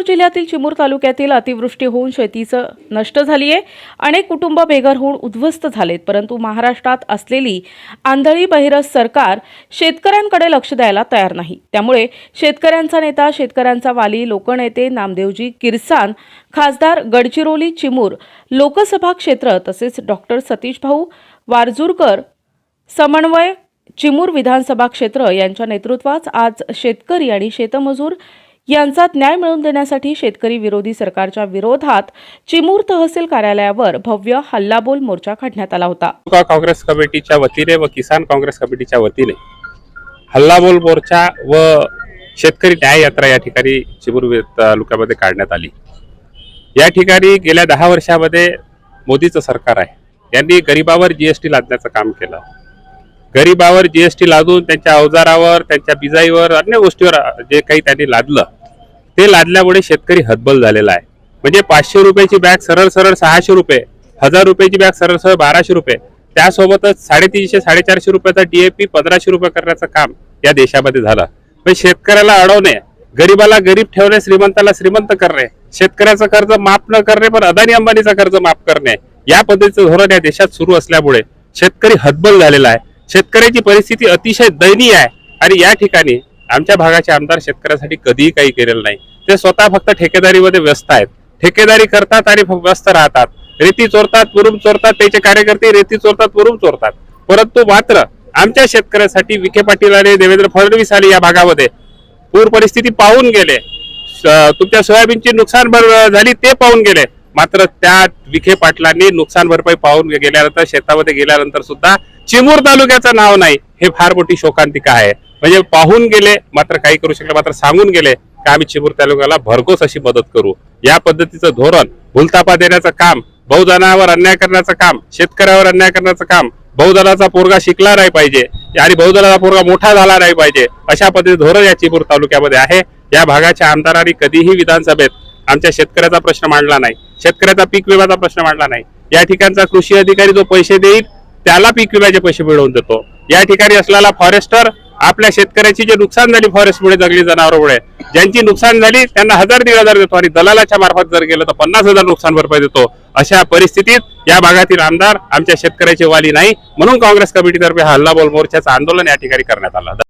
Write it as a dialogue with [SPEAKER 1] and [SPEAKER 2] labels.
[SPEAKER 1] चंद्रपूर जिल्ह्यातील चिमूर तालुक्यातील अतिवृष्टी होऊन शेतीचं नष्ट झाली आहे अनेक कुटुंब बेघर होऊन उद्ध्वस्त झालेत परंतु महाराष्ट्रात असलेली आंधळी बहिरस सरकार शेतकऱ्यांकडे लक्ष द्यायला तयार नाही. त्यामुळे शेतकऱ्यांचा नेता शेतकऱ्यांचा वाली लोकनेते नामदेवजी किरसान खासदार गडचिरोली चिमूर लोकसभा क्षेत्र तसेच डॉक्टर सतीश भाऊ वारजूरकर समन्वय चिमूर विधानसभा क्षेत्र यांच्या नेतृत्वात आज शेतकरी आणि शेतमजूर यांचा न्याय मिळवून देण्यासाठी शेतकरी विरोधी सरकारच्या विरोधात चिमूर तहसील कार्यालयावर भव्य हल्लाबोल मोर्चा काढण्यात आला होता.
[SPEAKER 2] काँग्रेस कमिटीच्या वतीने व किसान काँग्रेस कमिटीच्या वतीने हल्लाबोल मोर्चा व शेतकरी न्याय यात्रा या ठिकाणी चिमूर तालुक्यामध्ये काढण्यात आली. या ठिकाणी गेल्या दहा वर्षामध्ये मोदीचं सरकार आहे. यांनी गरिबावर जीएसटी लादण्याचं काम केलं. गरिबावर जीएसटी लादून त्यांच्या अवजारावर त्यांच्या बिजाईवर अन्य गोष्टीवर जे काही त्यांनी लादलं ते लादल्यामुळे शेतकरी हतबल झालेला आहे. म्हणजे पाचशे रुपयाची बॅग सरळ सरळ सहाशे रुपये हजार रुपयाची बॅग सरळ सरळ बाराशे रुपये त्यासोबतच साडेतीनशे साडेचारशे रुपयाचा डीएपी पंधराशे रुपये करण्याचं काम या देशामध्ये झालं. पण शेतकऱ्याला अडवणे गरीबाला गरीब ठेवणे श्रीमंताला श्रीमंत करणे. शेतकऱ्याचं कर्ज माफ न करणे पण अदानी अंबानीचं कर्ज माफ करणे. या पद्धतीचं धोरण या देशात सुरू असल्यामुळे शेतकरी हतबल झालेला आहे. शेतकऱ्याची परिस्थिती अतिशय दयनीय आहे. आणि या ठिकाणी आमच्या भागाचे आमदार शेतकऱ्यासाठी कधीही काही केलेलं नाही. ते स्वतः फक्त ठेकेदारीमध्ये व्यस्त आहेत. ठेकेदारी करतात आणि व्यस्त राहतात. रेती चोरतात वरून चोरतात त्याचे कार्यकर्ते रेती चोरतात वरून चोरतात. परंतु मात्र आमच्या शेतकऱ्यासाठी विखे पाटील आणि देवेंद्र फडणवीस आले या भागामध्ये. पूर परिस्थिती पाहून गेले. तुमच्या सोयाबीनची नुकसान भर झाली ते पाहून गेले. मात्र त्या विखे पाटलांनी नुकसान भरपाई पाहून गेल्यानंतर शेतामध्ये गेल्यानंतर सुद्धा चिमूर तालुक्याचं नाव नाही हे फार मोठी शोकांतिका आहे. म्हणजे पाहून गेले मात्र काही करू शकले मात्र सांगून गेले की आम्ही चिमूर तालुक्याला भरघोस अशी मदत करू. या पद्धतीचं धोरण भूलतापा देण्याचं काम बहुजनावर अन्याय करण्याचं काम शेतकऱ्यावर अन्याय करण्याचं काम बहुजनाचा पोरगा शिकला नाही पाहिजे आणि बहुजनाचा पोरगा मोठा झाला नाही पाहिजे अशा पद्धती धोरण या चिमूर तालुक्यामध्ये आहे. या भागाच्या आमदारांनी कधीही विधानसभेत आमच्या शेतकऱ्याचा प्रश्न मांडला नाही शेतकऱ्याचा पीक विम्याचा प्रश्न मांडला नाही. या ठिकाणचा कृषी अधिकारी जो पैसे देईल त्याला पीक विम्याचे पैसे मिळवून देतो. या ठिकाणी असलेला फॉरेस्टर आपल्या शेतकऱ्याची जे नुकसान झाली फॉरेस्टमुळे जंगली जनावरांमुळे ज्यांची नुकसान झाली त्यांना हजार दीड हजार देतो आणि दलालाच्या मार्फत जर गेलं तर पन्नास हजार नुकसान भरपाई देतो. अशा परिस्थितीत या भागातील आमदार आमच्या शेतकऱ्याचे वाली नाही. म्हणून काँग्रेस कमिटीतर्फे हल्लाबोल मोर्चाचं आंदोलन या ठिकाणी करण्यात आलं.